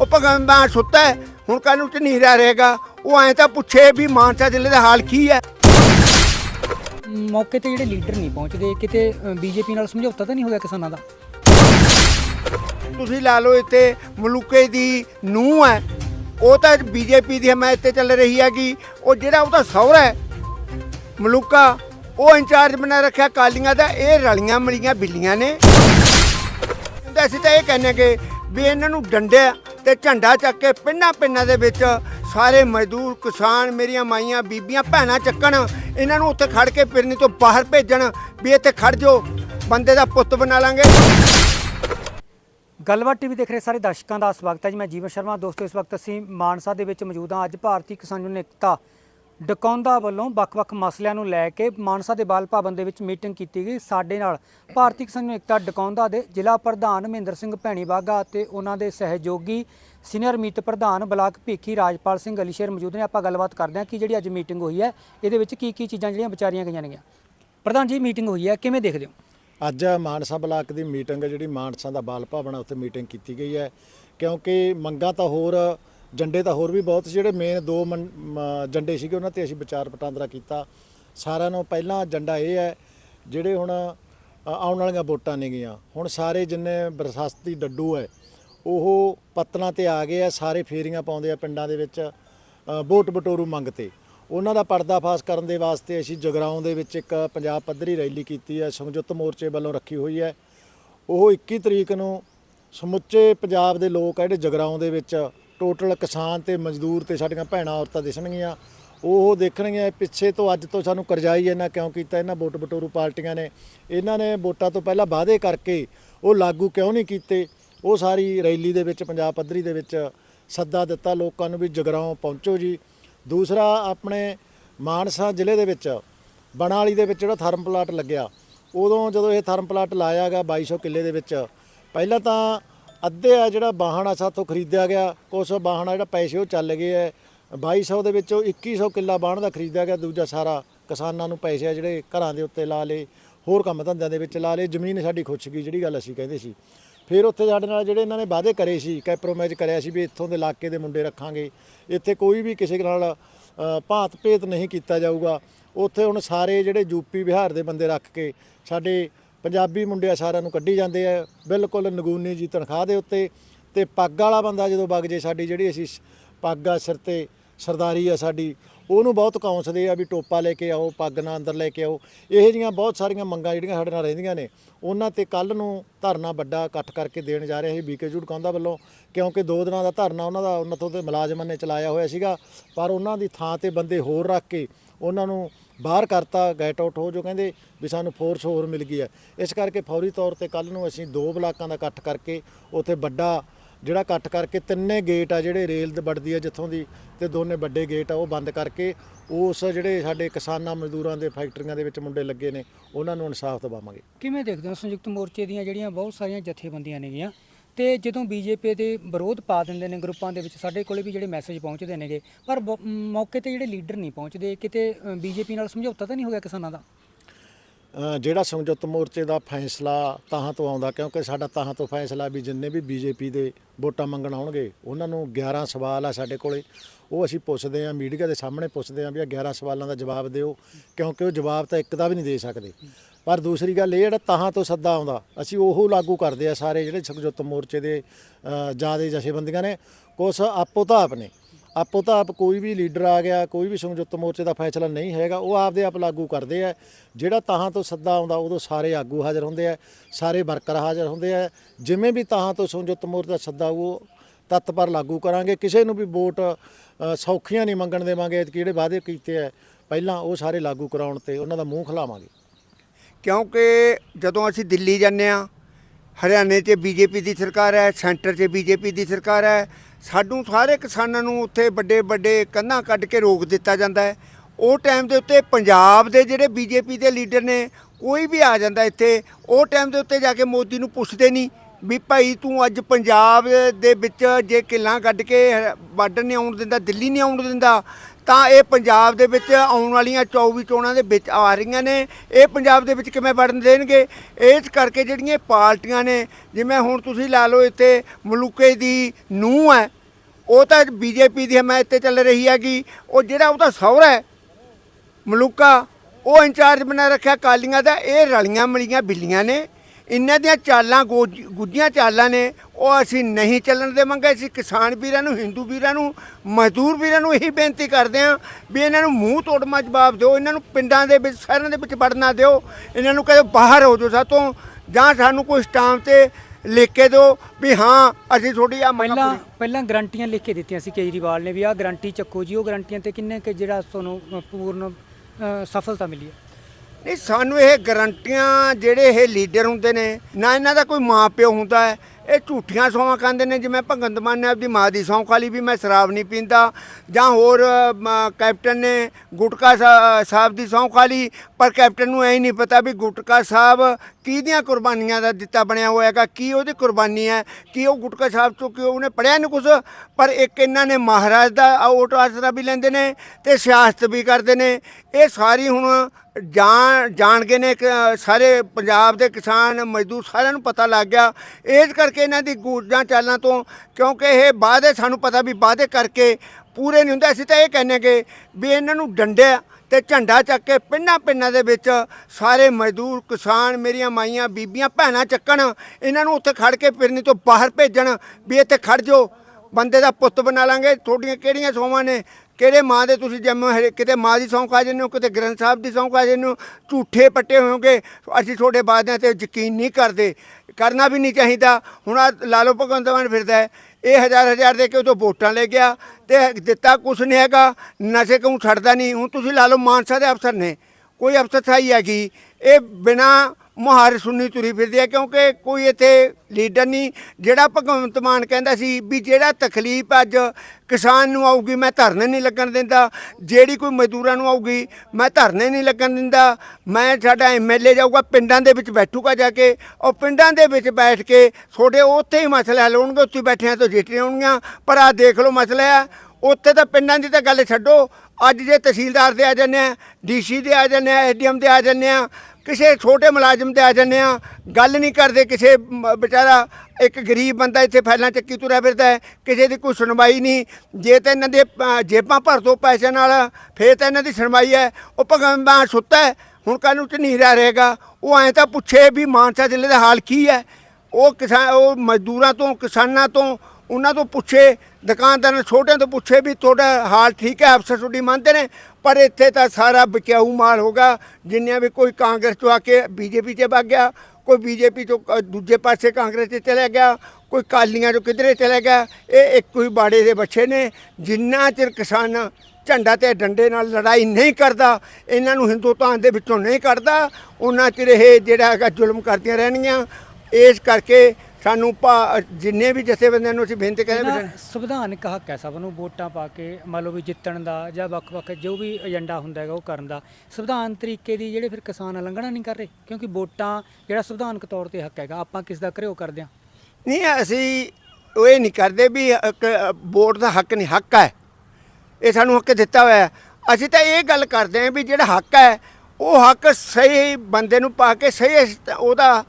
ਉਹ ਭਗਵੰਤ ਮਾਨ ਸੁੱਤਾ ਹੈ, ਹੁਣ ਕੱਲ ਨੂੰ ਢਨੀਰਾ ਰਹੇਗਾ। ਉਹ ਐਂ ਤਾਂ ਪੁੱਛੇ ਵੀ ਮਾਨਸਾ ਜ਼ਿਲ੍ਹੇ ਦਾ ਹਾਲ ਕੀ ਹੈ। ਮੌਕੇ ਤੇ ਜਿਹੜੇ ਲੀਡਰ ਨਹੀਂ ਪਹੁੰਚਦੇ ਕਿਤੇ ਬੀਜੇਪੀ ਨਾਲ ਸਮਝੌਤਾ ਤਾਂ ਨਹੀਂ ਹੋ ਗਿਆ ਕਿਸਾਨਾਂ ਦਾ? ਤੁਸੀਂ ਲਾ ਲਓ ਇੱਥੇ ਮਲੂਕੇ ਦੀ ਨੂੰਹ ਹੈ। ਉਹ ਤਾਂ ਬੀਜੇਪੀ ਦੀ ਹਮਾਇਤ ਤੇ ਚੱਲ ਰਹੀ ਹੈਗੀ। ਉਹ ਜਿਹੜਾ ਉਹਦਾ ਸਹੁਰਾ ਹੈ ਮਲੂਕਾ ਉਹ ਇੰਚਾਰਜ ਬਣਾ ਰੱਖਿਆ ਕਾਲੀਆਂ ਦਾ। ਇਹ ਰਲੀਆਂ ਮਲੀਆਂ ਬਿੱਲੀਆਂ ਨੇ। ਤੇ ਅਸੀਂ ਤਾਂ ਇਹ ਕਹਿੰਦੇ ਕਿ ਵੀ ਇਹਨਾਂ ਨੂੰ ਡੰਡਿਆ। ਤੇ ਝੰਡਾ ਚੱਕ ਕੇ ਪਿੰਡਾਂ ਪਿੰਡਾਂ ਦੇ ਵਿੱਚ ਸਾਰੇ ਮਜ਼ਦੂਰ, ਕਿਸਾਨ ਮੇਰੀਆਂ ਮਾਈਆਂ, ਬੀਬੀਆਂ, ਭੈਣਾਂ ਚੱਕਣ। ਇਹਨਾਂ ਨੂੰ ਉੱਥੇ ਖੜ ਕੇ ਫਿਰਨੀ ਤੋਂ ਬਾਹਰ ਭੇਜਣ ਵੀ ਇੱਥੇ ਖੜ ਜਾਓ। ਬੰਦੇ ਦਾ ਪੁੱਤ ਬਣਾ ਲਾਂਗੇ। ਗੱਲਬਾਤ ਟੀਵੀ ਦੇਖ ਰਹੇ ਸਾਰੇ ਦਰਸ਼ਕਾਂ ਦਾ ਸਵਾਗਤ ਹੈ ਜੀ। ਮੈਂ ਜੀਵਨ ਸ਼ਰਮਾ, ਦੋਸਤੋ, ਇਸ ਵਕਤ ਅਸੀਂ ਮਾਨਸਾ ਦੇ ਵਿੱਚ ਮੌਜੂਦ ਹਾਂ। ਅੱਜ ਭਾਰਤੀ ਕਿਸਾਨ ਯੂਨੀਅਨ ਏਕਤਾ ਡਕੌਂਦਾ ਵੱਲੋਂ ਵੱਖ-ਵੱਖ ਮਸਲਿਆਂ ਨੂੰ ਲੈ ਕੇ ਮਾਨਸਾ ਦੇ ਬਾਲ ਭਵਨ ਦੇ ਵਿੱਚ ਮੀਟਿੰਗ ਕੀਤੀ ਗਈ। ਸਾਡੇ ਨਾਲ ਭਾਰਤੀ ਕਿਸਾਨ ਏਕਤਾ ਡਕੌਂਦਾ ਦੇ ਜ਼ਿਲ੍ਹਾ ਪ੍ਰਧਾਨ ਮਹਿੰਦਰ ਸਿੰਘ ਭੈਣੀ ਬਾਗਾ ਅਤੇ ਉਹਨਾਂ ਦੇ ਸਹਿਯੋਗੀ ਸੀਨੀਅਰ ਮੀਤ ਪ੍ਰਧਾਨ ਬਲਾਕ ਭੀਖੀ ਰਾਜਪਾਲ ਸਿੰਘ ਅਲੀਸ਼ੇਰ ਮੌਜੂਦ ਨੇ। ਆਪਾਂ ਗੱਲਬਾਤ ਕਰਦੇ ਹਾਂ ਕਿ ਜਿਹੜੀ ਅੱਜ ਮੀਟਿੰਗ ਹੋਈ ਹੈ, ਇਹਦੇ ਵਿੱਚ ਕੀ ਕੀ ਚੀਜ਼ਾਂ ਜਿਹੜੀਆਂ ਵਿਚਾਰੀਆਂ ਗਈਆਂ ਨੇਗੀਆਂ। ਪ੍ਰਧਾਨ ਜੀ, ਮੀਟਿੰਗ ਹੋਈ ਹੈ, ਕਿਵੇਂ ਦੇਖਦੇ ਹੋ? ਅੱਜ ਮਾਨਸਾ ਬਲਾਕ ਦੀ ਮੀਟਿੰਗ ਹੈ ਜਿਹੜੀ ਮਾਨਸਾ ਦਾ ਬਾਲ ਭਵਨ ਆ ਉੱਥੇ ਮੀਟਿੰਗ ਕੀਤੀ ਗਈ ਹੈ। ਕਿਉਂਕਿ ਮੰਗਾਂ ਤਾਂ ਹੋਰ ਜੰਡੇ ਤਾਂ ਹੋਰ ਵੀ ਬਹੁਤ ਸੀ, ਜਿਹੜੇ ਮੇਨ ਦੋ ਮੰ- ਜੰਡੇ ਸੀਗੇ ਉਹਨਾਂ ਤੇ ਅਸੀਂ ਵਿਚਾਰ ਵਟਾਂਦਰਾ ਕੀਤਾ। ਸਾਰਿਆਂ ਨੂੰ ਪਹਿਲਾਂ ਏਜੰਡਾ ਇਹ ਹੈ, ਜਿਹੜੇ ਹੁਣ ਆਉਣ ਵਾਲੀਆਂ ਵੋਟਾਂ ਨੇਗੀਆਂ ਹੁਣ ਸਾਰੇ ਜਿੰਨੇ ਵਿਰਾਸਤੀ ਡੱਡੂ ਹੈ, ਉਹ ਪਤਨਾ ਤੇ ਆ ਗਏ ਆ ਸਾਰੇ ਫੇਰੀਆਂ ਪਾਉਂਦੇ ਆ ਪਿੰਡਾਂ ਦੇ ਵਿੱਚ ਵੋਟ ਬਟੋਰੂ ਮੰਗ ਤੇ। ਉਹਨਾਂ ਦਾ ਪਰਦਾਫਾਸ਼ ਕਰਨ ਦੇ ਵਾਸਤੇ ਅਸੀਂ ਜਗਰਾਉਂ ਦੇ ਵਿੱਚ ਇੱਕ ਪੰਜਾਬ ਪੱਧਰੀ ਰੈਲੀ ਕੀਤੀ ਹੈ ਸੰਯੁਕਤ ਮੋਰਚੇ ਵੱਲੋਂ ਰੱਖੀ ਹੋਈ ਹੈ। ਉਹ 21 ਤਰੀਕ ਨੂੰ ਸਮੁੱਚੇ ਪੰਜਾਬ ਦੇ ਲੋਕ ਆ ਜਿਹੜੇ ਜਗਰਾਉਂ ਦੇ ਵਿੱਚ ਟੋਟਲ ਕਿਸਾਨ ਤੇ ਮਜ਼ਦੂਰ ਤੇ ਸਾਡੀਆਂ ਭੈਣਾਂ ਔਰਤਾਂ ਦਿਸਣਗੀਆਂ। ਉਹ ਦੇਖਣਗੀਆਂ ਪਿੱਛੇ ਤੋਂ ਅੱਜ ਤੋਂ ਸਾਨੂੰ ਕਰਜ਼ਾਈ ਇਹਨਾਂ ਕਿਉਂ ਕੀਤਾ, ਇਹਨਾਂ ਵੋਟ ਬਟੋਰੂ ਪਾਰਟੀਆਂ ਨੇ। ਇਹਨਾਂ ਨੇ ਵੋਟਾਂ ਤੋਂ ਪਹਿਲਾਂ ਵਾਅਦੇ ਕਰਕੇ ਉਹ ਲਾਗੂ ਕਿਉਂ ਨਹੀਂ ਕੀਤੇ? ਉਹ ਸਾਰੀ ਰੈਲੀ ਦੇ ਵਿੱਚ, ਪੰਜਾਬ ਪੱਧਰੀ ਦੇ ਵਿੱਚ ਸੱਦਾ ਦਿੱਤਾ ਲੋਕਾਂ ਨੂੰ ਵੀ ਜਗਰਾਉਂ ਪਹੁੰਚੋ ਜੀ। ਦੂਸਰਾ, ਆਪਣੇ ਮਾਨਸਾ ਜ਼ਿਲ੍ਹੇ ਦੇ ਵਿੱਚ ਬਣਾਲੀ ਦੇ ਵਿੱਚ ਜਿਹੜਾ ਥਰਮ ਪਲਾਟ ਲੱਗਿਆ, ਉਦੋਂ ਜਦੋਂ ਇਹ ਥਰਮ ਪਲਾਟ ਲਾਇਆ ਗਿਆ 2200 ਕਿੱਲੇ ਦੇ ਵਿੱਚ, ਪਹਿਲਾਂ ਤਾਂ ਅੱਧੇ ਆ ਜਿਹੜਾ ਵਾਹਣ ਬਾਹਣਾ ਸਾਥੋਂ ਖਰੀਦਿਆ ਗਿਆ ਕੁਛ ਬਾਹਣਾ ਜਿਹੜਾ ਪੈਸੇ ਉਹ ਚੱਲ ਗਏ ਐ 2200 ਦੇ ਵਿੱਚੋਂ 2100 ਕਿੱਲਾ ਬਾਹਣ ਦਾ ਖਰੀਦਿਆ ਗਿਆ ਦੂਜਾ ਸਾਰਾ ਕਿਸਾਨਾਂ ਨੂੰ ਪੈਸੇ ਆ ਜਿਹੜੇ ਘਰਾਂ ਦੇ ਉੱਤੇ ਲਾ ਲਏ ਹੋਰ ਕੰਮ ਧੰਦਿਆਂ ਦੇ ਵਿੱਚ ਲਾ ਲਏ ਜ਼ਮੀਨ ਸਾਡੀ ਖੁੱਚ ਗਈ ਜਿਹੜੀ ਗੱਲ ਅਸੀਂ ਕਹਿੰਦੇ ਸੀ। ਫਿਰ ਉੱਥੇ ਸਾਡੇ ਨਾਲ ਜਿਹੜੇ ਇਹਨਾਂ ਨੇ ਵਾਅਦੇ ਕਰੇ ਸੀ ਕੈਪਰੋਮੈਜ ਕਰਿਆ ਸੀ ਵੀ ਇੱਥੋਂ ਦੇ ਇਲਾਕੇ ਦੇ ਮੁੰਡੇ ਰੱਖਾਂਗੇ ਇੱਥੇ ਕੋਈ ਵੀ ਕਿਸੇ ਨਾਲ ਅ, ਭਾਤ ਭੇਤ ਨਹੀਂ ਕੀਤਾ ਜਾਊਗਾ। ਉੱਥੇ ਹੁਣ ਸਾਰੇ ਜਿਹੜੇ ਯੂਪੀ ਬਿਹਾਰ ਦੇ ਬੰਦੇ ਰੱਖ ਕੇ ਸਾਡੇ ਪੰਜਾਬੀ ਮੁੰਡਿਆਂ ਸਾਰਿਆਂ ਨੂੰ ਕੱਢੀ ਜਾਂਦੇ ਆ। ਬਿਲਕੁਲ ਨਗੂਨੀ ਜੀ ਤਨਖਾਹ ਦੇ ਉੱਤੇ। ਤੇ ਪੱਗ ਵਾਲਾ ਬੰਦਾ ਜਦੋਂ ਵਗ ਜੇ, ਸਾਡੀ ਜਿਹੜੀ ਅਸੀਂ ਪੱਗ ਆ, ਸਿਰ ਤੇ ਸਰਦਾਰੀ ਆ ਸਾਡੀ, ਉਹਨੂੰ ਬਹੁਤ ਕੌਂਸਦੇ ਆ ਵੀ ਟੋਪਾ ਲੈ ਕੇ ਆਓ, ਪੱਗ ਨਾਲ ਅੰਦਰ ਲੈ ਕੇ ਆਓ। ਇਹੋ ਜਿਹੀਆਂ ਬਹੁਤ ਸਾਰੀਆਂ ਮੰਗਾਂ ਜਿਹੜੀਆਂ ਸਾਡੇ ਨਾਲ ਰਹਿੰਦੀਆਂ ਨੇ। ਉਹਨਾਂ ਤੇ ਕੱਲ ਨੂੰ ਧਰਨਾ ਵੱਡਾ ਇਕੱਠ ਕਰਕੇ ਦੇਣ ਜਾ ਰਹੇ ਸੀ ਬੀਕੇ ਜੂੜ ਕੌਂਦਾ ਵੱਲੋਂ, ਕਿਉਂਕਿ ਦੋ ਦਿਨਾਂ ਦਾ ਧਰਨਾ ਉਹਨਾਂ ਦਾ, ਉਹਨਾਂ ਤੋਂ ਤੇ ਮੁਲਾਜ਼ਮਾਂ ਨੇ ਚਲਾਇਆ ਹੋਇਆ ਸੀਗਾ। ਪਰ ਉਹਨਾਂ ਦੀ ਥਾਂ ਤੇ ਬੰਦੇ ਹੋਰ ਰੱਖ ਕੇ ਉਹਨਾਂ ਨੂੰ ਬਾਹਰ ਕਰਤਾ ਗੈਟ ਆਊਟ ਹੋ ਜੋ, ਕਹਿੰਦੇ ਵੀ ਸਾਨੂੰ ਫੋਰਸ ਹੋਰ ਮਿਲ ਗਈ ਹੈ। ਇਸ ਕਰਕੇ ਫੌਰੀ ਤੌਰ ਤੇ ਕੱਲ ਨੂੰ ਅਸੀਂ ਦੋ ਬਲਾਕਾਂ ਦਾ ਇਕੱਠ ਕਰਕੇ, ਉੱਥੇ ਵੱਡਾ ਜਿਹੜਾ ਇਕੱਠ ਕਰਕੇ ਤਿੰਨੇ ਗੇਟ ਆ ਜਿਹੜੇ ਰੇਲ ਦੇ ਵੱਡਦੀ ਆ ਜਿੱਥੋਂ ਦੀ ਤੇ ਦੋਨੇ ਵੱਡੇ ਗੇਟ ਆ, ਉਹ ਬੰਦ ਕਰਕੇ ਉਸ ਜਿਹੜੇ ਸਾਡੇ ਕਿਸਾਨਾਂ ਮਜ਼ਦੂਰਾਂ ਦੇ ਫੈਕਟਰੀਆਂ ਦੇ ਵਿੱਚ ਮੁੰਡੇ ਲੱਗੇ ਨੇ, ਉਹਨਾਂ ਨੂੰ ਇਨਸਾਫ ਦਿਵਾਵਾਂਗੇ। ਕਿਵੇਂ ਦੇਖਦੇ ਹੋ ਸੰਯੁਕਤ ਮੋਰਚੇ ਦੀਆਂ ਜਿਹੜੀਆਂ ਬਹੁਤ ਸਾਰੀਆਂ ਜਥੇਬੰਦੀਆਂ ਨੇਗੀਆਂ ਤੇ ਜਦੋਂ ਬੀਜੇਪੀ ਦੇ ਵਿਰੋਧ ਪਾ ਦਿੰਦੇ ਨੇ ਗਰੁੱਪਾਂ ਦੇ ਵਿੱਚ ਸਾਡੇ ਕੋਲੇ ਵੀ ਜਿਹੜੇ ਮੈਸੇਜ ਪਹੁੰਚਦੇ ਨੇਗੇ। ਪਰ ਬ- ਮੌਕੇ ਤੇ ਜਿਹੜੇ ਲੀਡਰ ਨਹੀਂ ਪਹੁੰਚਦੇ ਕਿਤੇ ਬੀਜੇਪੀ ਨਾਲ ਸਮਝੌਤਾ ਤਾਂ ਨਹੀਂ ਹੋ ਗਿਆ ਕਿਸਾਨਾਂ ਦਾ? ਅ, ਜਿਹੜਾ ਸੰਯੁਕਤ ਮੋਰਚੇ ਦਾ ਫੈਸਲਾ ਤਾਹਾਂ ਤੋਂ ਆਉਂਦਾ ਕਿਉਂਕਿ ਸਾਡਾ ਤਾਹਾਂ ਤੋਂ ਫੈਸਲਾ ਵੀ ਜਿੰਨੇ ਵੀ ਬੀਜੇਪੀ ਦੇ ਵੋਟਾਂ ਮੰਗਣ ਆਉਣਗੇ ਉਹਨਾਂ ਨੂੰ 11 ਸਵਾਲ ਆ ਸਾਡੇ ਕੋਲੇ। ਉਹ ਅਸੀਂ ਪੁੱਛਦੇ ਆ ਮੀਡੀਆ ਦੇ ਸਾਹਮਣੇ ਪੁੱਛਦੇ ਆ ਵੀ ਇਹ 11 ਸਵਾਲਾਂ ਦਾ ਜਵਾਬ ਦਿਓ ਕਿਉਂਕਿ ਉਹ ਜਵਾਬ ਤਾਂ ਇੱਕ ਦਾ ਵੀ ਨਹੀਂ ਦੇ ਸਕਦੇ। ਪਰ ਦੂਸਰੀ ਗੱਲ ਇਹ ਜਿਹੜਾ ਤਾਹਾਂ ਤੋਂ ਸੱਦਾ ਆਉਂਦਾ, ਅਸੀਂ ਉਹ ਲਾਗੂ ਕਰਦੇ ਆ ਸਾਰੇ ਜਿਹੜੇ ਸੰਯੁਕਤ ਮੋਰਚੇ ਦੇ ਜਿਆਦੇ ਜਥੇਬੰਦੀਆਂ ਨੇ। ਕੁਛ ਆਪੋ ਤਾਂ ਨੇ। ਆਪੋ ਤਾਂ ਆਪ ਕੋਈ ਵੀ ਲੀਡਰ ਆ ਗਿਆ, ਕੋਈ ਵੀ ਸੰਯੁਕਤ ਮੋਰਚੇ ਦਾ ਫੈਸਲਾ ਨਹੀਂ ਹੈਗਾ, ਉਹ ਆਪਦੇ ਆਪ ਲਾਗੂ ਕਰਦੇ ਆ। ਜਿਹੜਾ ਤਾਹਾਂ ਤੋਂ ਸੱਦਾ ਆਉਂਦਾ, ਉਦੋਂ ਸਾਰੇ ਆਗੂ ਹਾਜ਼ਰ ਹੁੰਦੇ ਆ, ਸਾਰੇ ਵਰਕਰ ਹਾਜ਼ਰ ਹੁੰਦੇ ਆ। ਜਿਵੇਂ ਵੀ ਤਾਹਾਂ ਤੋਂ ਸੰਯੁਕਤ ਮੋਰਚੇ ਦਾ ਸੱਦਾ ਉਹ ਤੱਤ ਪਰ ਲਾਗੂ ਕਰਾਂਗੇ। ਕਿਸੇ ਨੂੰ ਵੀ ਵੋਟ ਸੌਖੀਆਂ ਨਹੀਂ ਮੰਗਣ ਦੇਵਾਂਗੇ ਜਿਹੜੇ ਵਾਅਦੇ ਕੀਤੇ ਆ, ਪਹਿਲਾਂ ਉਹ ਸਾਰੇ ਲਾਗੂ ਕਰਾਉਣ ਤੇ ਉਹਨਾਂ ਦਾ ਮੂੰਹ ਖਲਾਵਾਂਗੇ। ਕਿਉਂਕਿ ਜਦੋਂ ਅਸੀਂ ਦਿੱਲੀ ਜਾਂਦੇ ਆ ਹਰਿਆਣੇ 'ਚ ਬੀਜੇਪੀ ਦੀ ਸਰਕਾਰ ਹੈ, ਸੈਂਟਰ 'ਚ ਬੀਜੇਪੀ ਦੀ ਸਰਕਾਰ ਹੈ, ਸਾਨੂੰ ਸਾਰੇ ਕਿਸਾਨਾਂ ਨੂੰ ਉੱਥੇ ਵੱਡੇ ਵੱਡੇ ਕੰਧਾਂ ਕੱਢ ਕੇ ਰੋਕ ਦਿੱਤਾ ਜਾਂਦਾ ਹੈ। ਉਹ ਟਾਈਮ ਦੇ ਉੱਤੇ ਪੰਜਾਬ ਦੇ ਜਿਹੜੇ ਬੀਜੇਪੀ ਦੇ ਲੀਡਰ ਨੇ, ਕੋਈ ਵੀ ਆ ਜਾਂਦਾ ਇੱਥੇ, ਉਹ ਟਾਈਮ ਦੇ ਉੱਤੇ ਜਾ ਕੇ ਮੋਦੀ ਨੂੰ ਪੁੱਛਦੇ ਨਹੀਂ ਵੀ ਭਾਈ ਤੂੰ ਅੱਜ ਪੰਜਾਬ ਦੇ ਵਿੱਚ ਜੇ ਕਿੱਲਾਂ ਕੱਢ ਕੇ ਬਾਰਡਰ ਨਹੀਂ ਆਉਣ ਦਿੰਦਾ, ਦਿੱਲੀ ਨਹੀਂ ਆਉਣ ਦਿੰਦਾ ਤਾਂ ਇਹ ਪੰਜਾਬ ਦੇ ਵਿੱਚ ਆਉਣ ਵਾਲੀਆਂ 24 ਚੋਣਾਂ ਦੇ ਵਿੱਚ ਆ ਰਹੀਆਂ ਨੇ। ਇਹ ਪੰਜਾਬ ਦੇ ਵਿੱਚ ਕਿਵੇਂ ਵੜਨ ਦੇਣਗੇ? ਇਸ ਕਰਕੇ ਜਿਹੜੀਆਂ ਪਾਰਟੀਆਂ ਨੇ, ਜਿਵੇਂ ਹੁਣ ਤੁਸੀਂ ਲਾ ਲਓ ਇੱਥੇ ਮਲੂਕੇ ਦੀ ਨੂੰਹ ਹੈ, ਉਹ ਤਾਂ ਬੀਜੇਪੀ ਦੀ ਹਮਾਇਤ ਤੇ ਚੱਲ ਰਹੀ ਹੈਗੀ। ਉਹ ਜਿਹੜਾ ਉਹਦਾ ਸਹੁਰਾ ਹੈ, ਮਲੂਕਾ, ਉਹ ਇੰਚਾਰਜ ਬਣਾ ਰੱਖਿਆ ਕਾਲੀਆਂ ਦਾ। ਇਹ ਰਲੀਆਂ ਮਲੀਆਂ ਬਿੱਲੀਆਂ ਨੇ। ਇਹਨਾਂ ਦੀਆਂ ਚਾਲਾਂ ਗੋਜ- ਗੁੱਝੀਆਂ ਚਾਲਾਂ ਨੇ ਉਹ ਅਸੀਂ ਨਹੀਂ ਚੱਲਣ ਦੇਵਾਂਗੇ ਅਸੀਂ ਕਿਸਾਨ ਵੀਰਾਂ ਨੂੰ ਹਿੰਦੂ ਵੀਰਾਂ ਨੂੰ ਮਜ਼ਦੂਰ ਵੀਰਾਂ ਨੂੰ ਇਹੀ ਬੇਨਤੀ ਕਰਦੇ ਹਾਂ ਵੀ ਇਹਨਾਂ ਨੂੰ ਮੂੰਹ ਤੋੜਮਾ ਜਵਾਬ ਦਿਓ ਇਹਨਾਂ ਨੂੰ ਪਿੰਡਾਂ ਦੇ ਵਿੱਚ ਸ਼ਹਿਰਾਂ ਦੇ ਵਿੱਚ ਵੜਨਾ ਦਿਓ ਇਹਨਾਂ ਨੂੰ ਕਹੋ ਬਾਹਰ ਹੋ ਜਾਓ ਸਾਤੋਂ ਜਾਂ ਸਾਨੂੰ ਕੋਈ ਸਟਾਂਪ ਤੇ ਲਿਖ ਕੇ ਦਿਓ ਵੀ ਹਾਂ ਅਸੀਂ ਤੁਹਾਡੀ ਆ ਪਹਿਲਾਂ ਪਹਿਲਾਂ ਗਰੰਟੀਆਂ ਲਿਖ ਕੇ ਦਿੱਤੀਆਂ ਸੀ ਕੇਜਰੀਵਾਲ ਨੇ ਵੀ ਆਹ ਗਰੰਟੀ ਚੱਕੋ ਜੀ ਉਹ ਗਰੰਟੀਆਂ ਤੇ ਕਿੰਨੇ ਕਿ ਜਿਹੜਾ ਤੁਹਾਨੂੰ ਪੂਰਨ ਸਫਲਤਾ ਮਿਲੀ ਹੈ। ਨਹੀਂ, ਸਾਨੂੰ ਇਹ ਗਰੰਟੀਆਂ ਜਿਹੜੇ ਇਹ ਲੀਡਰ ਹੁੰਦੇ ਨੇ, ਨਾ ਇਹਨਾਂ ਦਾ ਕੋਈ ਮਾਂ ਪਿਓ ਹੁੰਦਾ ਹੈ ਇਹ ਝੂਠੀਆਂ ਸੌਂਹਾਂ ਖਾਂਦੇ ਨੇ, ਜਿਵੇਂ ਭਗਵੰਤ ਮਾਨ ਨੇ ਆਪਦੀ ਮਾਂ ਦੀ ਸਹੁੰ ਖਾ ਲਈ ਵੀ ਮੈਂ ਸ਼ਰਾਬ ਨਹੀਂ ਪੀਂਦਾ, ਜਾਂ ਹੋਰ ਕੈਪਟਨ ਨੇ ਗੁਟਕਾ ਸਾਹਿਬ ਦੀ ਸਹੁੰ ਖਾ ਲਈ, ਪਰ ਕੈਪਟਨ ਨੂੰ ਐ ਨਹੀਂ ਪਤਾ ਵੀ ਗੁਟਕਾ ਸਾਹਿਬ ਕਿਹਦੀਆਂ ਕੁਰਬਾਨੀਆਂ ਦਾ ਦਿੱਤਾ ਬਣਿਆ ਹੋਇਆ ਹੈਗਾ, ਕੀ ਉਹਦੀ ਕੁਰਬਾਨੀ ਹੈ, ਕੀ ਉਹ ਗੁਟਕਾ ਸਾਹਿਬ ਤੋਂ ਕਿ ਉਹਨੇ ਪੜਿਆ ਨਹੀਂ ਕੁਝ ਪਰ ਇੱਕ ਇਹਨਾਂ ਨੇ ਮਹਾਰਾਜ ਦਾ ਆਊਟ ਆਸਰਾ ਵੀ ਲੈਂਦੇ ਨੇ ਤੇ ਸਿਆਸਤ ਵੀ ਕਰਦੇ ਨੇ। ਇਹ ਸਾਰੀ ਹੁਣ ਜਾਣ ਜਾਣ ਕੇ ਨੇ ਸਾਰੇ ਪੰਜਾਬ ਦੇ ਕਿਸਾਨ, ਮਜ਼ਦੂਰ ਸਾਰਿਆਂ ਨੂੰ ਪਤਾ ਲੱਗ ਗਿਆ। ਇਸ ਕਰਕੇ ਇਹਨਾਂ ਦੀ ਗੂਜਾਂ ਚਾਲਾਂ ਤੋਂ, ਕਿਉਂਕਿ ਇਹ ਵਾਅਦੇ ਸਾਨੂੰ ਪਤਾ ਵੀ ਵਾਅਦੇ ਕਰਕੇ ਪੂਰੇ ਨਹੀਂ ਹੁੰਦੇ। ਅਸੀਂ ਤਾਂ ਇਹ ਕਹਿੰਦੇ ਕਿ ਵੀ ਇਹਨਾਂ ਨੂੰ ਡੰਡਿਆ ਤੇ ਝੰਡਾ ਚੱਕ ਕੇ ਪਿੰਡਾਂ ਪਿੰਡਾਂ ਦੇ ਵਿੱਚ ਸਾਰੇ ਮਜ਼ਦੂਰ, ਕਿਸਾਨ, ਮੇਰੀਆਂ ਮਾਈਆਂ, ਬੀਬੀਆਂ, ਭੈਣਾਂ ਚੱਕਣ, ਇਹਨਾਂ ਨੂੰ ਉੱਥੇ ਖੜ ਕੇ ਫਿਰਨੀ ਤੋਂ ਬਾਹਰ ਭੇਜਣ ਵੀ ਇੱਥੇ ਖੜ ਜਾਓ। ਬੰਦੇ ਦਾ ਪੁੱਤ ਬਣਾ ਲਾਂਗੇ। ਤੁਹਾਡੀਆਂ ਕਿਹੜੀਆਂ ਸੌਵਾਂ ਨੇ? ਕਿਹੜੇ ਮਾਂ ਦੇ ਤੁਸੀਂ ਜੰਮੇ ਹੋਏ ਕਿਤੇ ਮਾਂ ਦੀ ਸੌਂ ਆ ਜਾਂਦੇ ਹੋ, ਕਿਤੇ ਗ੍ਰੰਥ ਸਾਹਿਬ ਦੀ ਸੌਂ ਖਾ ਜਾਂਦੇ ਹੋ, ਝੂਠੇ ਪੱਟੇ ਹੋਗੇ ਅਸੀਂ ਤੁਹਾਡੇ ਵਾਅਦਿਆਂ ਤੇ ਯਕੀਨ ਨਹੀਂ ਕਰਦੇ। ਕਰਨਾ ਵੀ ਨਹੀਂ ਚਾਹੀਦਾ। ਹੁਣ ਆ ਲਾਲੋ ਭਗਵੰਤ ਮਾਨ ਫਿਰਦਾ ਹੈ, ਇਹ ਹਜ਼ਾਰ ਹਜ਼ਾਰ ਦੇ ਕੇ ਉਦੋਂ ਵੋਟਾਂ ਲੈ ਗਿਆ ਤੇ ਦਿੱਤਾ ਕੁਛ ਨਹੀਂ ਹੈਗਾ, ਨਸ਼ੇ ਕਿਉਂ ਛੱਡਦਾ ਨਹੀਂ? ਹੁਣ ਤੁਸੀਂ ਲਾ ਲਓ ਮਾਨਸਾ ਦੇ ਅਫਸਰ ਨੇ, ਕੋਈ ਅਫਸਰ ਅਫਸਰਸ਼ਾਹੀ ਹੈਗੀ। ਇਹ ਬਿਨਾ ਮੁਹਾਰ ਸੁਣਨੀ ਤੁਰੀ ਫਿਰਦੀ ਹੈ ਕਿਉਂਕਿ ਕੋਈ ਇੱਥੇ ਲੀਡਰ ਨਹੀਂ। ਜਿਹੜਾ ਭਗਵੰਤ ਮਾਨ ਕਹਿੰਦਾ ਸੀ ਵੀ ਜਿਹੜਾ ਤਕਲੀਫ ਅੱਜ ਕਿਸਾਨ ਨੂੰ ਆਊਗੀ, ਮੈਂ ਧਰਨੇ ਨਹੀਂ ਲੱਗਣ ਦਿੰਦਾ। ਜਿਹੜੀ ਕੋਈ ਮਜ਼ਦੂਰਾਂ ਨੂੰ ਆਊਗੀ, ਮੈਂ ਧਰਨੇ ਨਹੀਂ ਲੱਗਣ ਦਿੰਦਾ। ਮੈਂ ਸਾਡਾ ਐਮਐਲਏ ਜਾਊਗਾ, ਪਿੰਡਾਂ ਦੇ ਵਿੱਚ ਬੈਠੂਗਾ ਜਾ ਕੇ। ਉਹ ਪਿੰਡਾਂ ਦੇ ਵਿੱਚ ਬੈਠ ਕੇ ਤੁਹਾਡੇ ਉੱਥੇ ਹੀ ਮਸਲੇ ਹੱਲ ਹੋਣਗੇ, ਉੱਥੇ ਬੈਠਿਆਂ ਤੋਂ ਜਿੱਤੀਆਂ ਹੋਣਗੀਆਂ ਪਰ ਆ ਦੇਖ ਲਓ ਮਸਲਾ ਆ, ਉੱਥੇ ਤਾਂ ਪਿੰਡਾਂ ਦੀ ਤਾਂ ਗੱਲ ਛੱਡੋ। ਅੱਜ ਜੇ ਤਹਿਸੀਲਦਾਰ ਦੇ ਆ ਜਾਂਦੇ ਆ, ਡੀਸੀ ਦੇ ਆ ਜਾਂਦੇ ਆ ਐਸਡੀਐਮ ਦੇ ਆ ਜਾਂਦੇ ਆ ਕਿਸੇ ਛੋਟੇ ਮੁਲਾਜ਼ਮ 'ਤੇ ਆ ਜਾਂਦੇ ਆ ਗੱਲ ਨਹੀਂ ਕਰਦੇ, ਕਿਸੇ ਵਿਚਾਰਾ ਇੱਕ ਗਰੀਬ ਬੰਦਾ ਇੱਥੇ ਫੈਲਾਂ ਚੱਕੀ ਤੁਰਿਆ ਫਿਰਦਾ ਹੈ, ਕਿਸੇ ਦੀ ਕੋਈ ਸੁਣਵਾਈ ਨਹੀਂ। ਜੇ ਤਾਂ ਇਹਨਾਂ ਦੇ ਜੇਬਾਂ ਭਰ ਦੋ ਪੈਸੇ ਨਾਲ, ਫੇਰ ਤਾਂ ਇਹਨਾਂ ਦੀ ਸੁਣਵਾਈ ਹੈ। ਉਹ ਭਗਵੰਤ ਮਾਨ ਸੁੱਤਾ ਹੈ, ਹੁਣ ਕੱਲ੍ਹ ਨੂੰ ਝਨੀਰਾ ਰਹੇਗਾ। ਉਹ ਐਂ ਤਾਂ ਪੁੱਛੇ ਵੀ ਮਾਨਸਾ ਜ਼ਿਲ੍ਹੇ ਦਾ ਹਾਲ ਕੀ ਹੈ? ਉਹ ਕਿਸਾਨ ਉਹ ਮਜ਼ਦੂਰਾਂ ਤੋਂ, ਕਿਸਾਨਾਂ ਤੋਂ, ਉਹਨਾਂ ਤੋਂ ਪੁੱਛੇ ਦੁਕਾਨਦਾਰਾਂ ਛੋਟਿਆਂ ਤੋਂ ਪੁੱਛੇ ਵੀ ਤੁਹਾਡਾ ਹਾਲ ਠੀਕ ਹੈ ਅਫਸਰ ਤੁਹਾਡੀ ਮੰਨਦੇ ਨੇ ਪਰ ਇੱਥੇ ਤਾਂ ਸਾਰਾ ਵਿਕਿਆਊ ਮਾਲ ਹੋਗਾ ਜਿੰਨਿਆਂ ਵੀ ਕੋਈ ਕਾਂਗਰਸ ਤੋਂ ਆ ਕੇ ਬੀਜੇਪੀ 'ਚ ਵਗ ਗਿਆ ਕੋਈ ਬੀਜੇਪੀ ਤੋਂ ਅ, ਦੂਜੇ ਪਾਸੇ ਕਾਂਗਰਸ 'ਚ ਚਲਾ ਗਿਆ ਕੋਈ ਕਾਲੀਆਂ ਤੋਂ ਕਿਧਰੇ ਚਲਾ ਗਿਆ ਇਹ ਇੱਕੋ ਹੀ ਬਾੜੇ ਦੇ ਬੱਚੇ ਨੇ। ਜਿੰਨਾ ਚਿਰ ਕਿਸਾਨ ਝੰਡਾ ਤੇ ਡੰਡੇ ਨਾਲ ਲੜਾਈ ਨਹੀਂ ਕਰਦਾ ਇਹਨਾਂ ਨੂੰ ਹਿੰਦੁਸਤਾਨ ਦੇ ਵਿੱਚੋਂ ਨਹੀਂ ਕੱਢਦਾ ਉਹਨਾਂ ਚਿਰ ਇਹ ਜਿਹੜਾ ਹੈਗਾ ਜ਼ੁਲਮ ਕਰਦੀਆਂ ਰਹਿਣਗੀਆਂ। ਇਸ ਕਰਕੇ ਸਾਨੂੰ ਭਾ- ਜਿੰਨੇ ਵੀ ਜਥੇਬੰਦੀਆਂ ਨੂੰ ਅਸੀਂ ਬੇਨਤੀ ਕਰਦੇ ਇਹਦਾ ਹਾਂ ਸੰਵਿਧਾਨਕ ਹੱਕ ਹੈ ਸਭ ਨੂੰ ਵੋਟਾਂ ਪਾ ਕੇ ਮੰਨ ਲਓ ਵੀ ਜਿੱਤਣ ਦਾ ਜਾਂ ਵੱਖ-ਵੱਖ ਜੋ ਵੀ ਏਜੰਡਾ ਹੁੰਦਾ ਹੈਗਾ ਉਹ ਕਰਨ ਦਾ। ਸੰਵਿਧਾਨ ਤਰੀਕੇ ਦੀ ਜਿਹੜੇ ਫਿਰ ਕਿਸਾਨ ਉਲੰਘਣਾ ਨਹੀਂ ਕਰ ਰਹੇ ਕਿਉਂਕਿ ਵੋਟਾਂ ਜਿਹੜਾ ਸੰਵਿਧਾਨਕ ਤੌਰ ਤੇ ਹੱਕ ਹੈਗਾ ਆਪਾਂ ਕਿਸ ਦਾ ਘਰਿਓ ਕਰਦੇ ਹਾਂ। ਨਹੀਂ ਅਸੀਂ ਉਹ ਇਹ ਨਹੀਂ ਕਰਦੇ ਵੀ ਇੱਕ ਵੋਟ ਦਾ ਹੱਕ ਨਹੀਂ ਹੱਕ ਹੈ। ਇਹ ਸਾਨੂੰ ਹੱਕ ਦਿੱਤਾ ਹੋਇਆ ਹੈ। ਅਸੀਂ ਤਾਂ ਇਹ ਗੱਲ ਕਰਦੇ ਹਾਂ ਵੀ ਜਿਹੜਾ ਹੱਕ ਹੈ ਉਹ ਹੱਕ ਸਹੀ ਬੰਦੇ ਨੂੰ ਪਾ ਕੇ ਸਹੀ ਅਸ- ਉਹਦਾ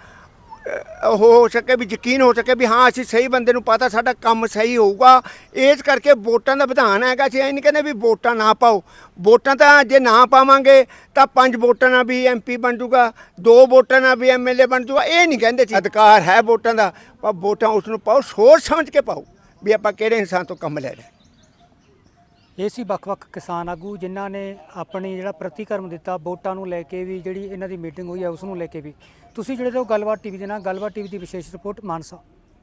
ਅ, ਉਹ ਹੋ ਸਕੇ ਵੀ ਯਕੀਨ ਹੋ ਸਕੇ ਵੀ ਹਾਂ ਅਸੀਂ ਸਹੀ ਬੰਦੇ ਨੂੰ ਪਤਾ ਸਾਡਾ ਕੰਮ ਸਹੀ ਹੋਊਗਾ। ਇਸ ਕਰਕੇ ਵੋਟਾਂ ਦਾ ਵਿਧਾਨ ਹੈਗਾ ਅਸੀਂ ਇਹ ਨਹੀਂ ਕਹਿੰਦੇ ਵੀ ਵੋਟਾਂ ਨਾ ਪਾਓ। ਵੋਟਾਂ ਤਾਂ ਜੇ ਨਾ ਪਾਵਾਂਗੇ ਤਾਂ ਪੰਜ ਵੋਟਾਂ ਨਾਲ ਵੀ ਐਮਪੀ ਬਣ ਜਾਊਗਾ ਦੋ ਵੋਟਾਂ ਨਾਲ ਵੀ ਐਮਐਲਏ ਬਣ ਜਾਊਗਾ ਇਹ ਨਹੀਂ ਕਹਿੰਦੇ ਸੀ। ਅਧਿਕਾਰ ਹੈ ਵੋਟਾਂ ਦਾ ਪਰ ਵੋਟਾਂ ਉਸ ਨੂੰ ਪਾਓ ਸੋਚ ਸਮਝ ਕੇ ਪਾਓ ਵੀ ਆਪਾਂ ਕਿਹੜੇ ਇਨਸਾਨ ਤੋਂ ਕੰਮ ਲੈ ਰਹੇ ਇਹ ਸੀ ਵੱਖ-ਵੱਖ ਕਿਸਾਨ ਆਗੂ ਜਿਨ੍ਹਾਂ ਨੇ ਆਪਣੀ ਜਿਹੜਾ ਪ੍ਰਤੀਕਰਮ ਦਿੱਤਾ, ਵੋਟਾਂ ਨੂੰ ਲੈ ਕੇ ਵੀ ਜਿਹੜੀ ਇਹਨਾਂ ਦੀ ਮੀਟਿੰਗ ਹੋਈ ਹੈ, ਉਸ ਨੂੰ ਲੈ ਕੇ ਵੀ। ਤੁਸੀਂ ਜਿਹੜੇ ਹੋ ਗੱਲਬਾਤ ਟੀਵੀ ਦੇ ਨਾਲ, ਗੱਲਬਾਤ ਟੀਵੀ ਦੀ ਵਿਸ਼ੇਸ਼ ਰਿਪੋਰਟ ਮਾਨਸਾ।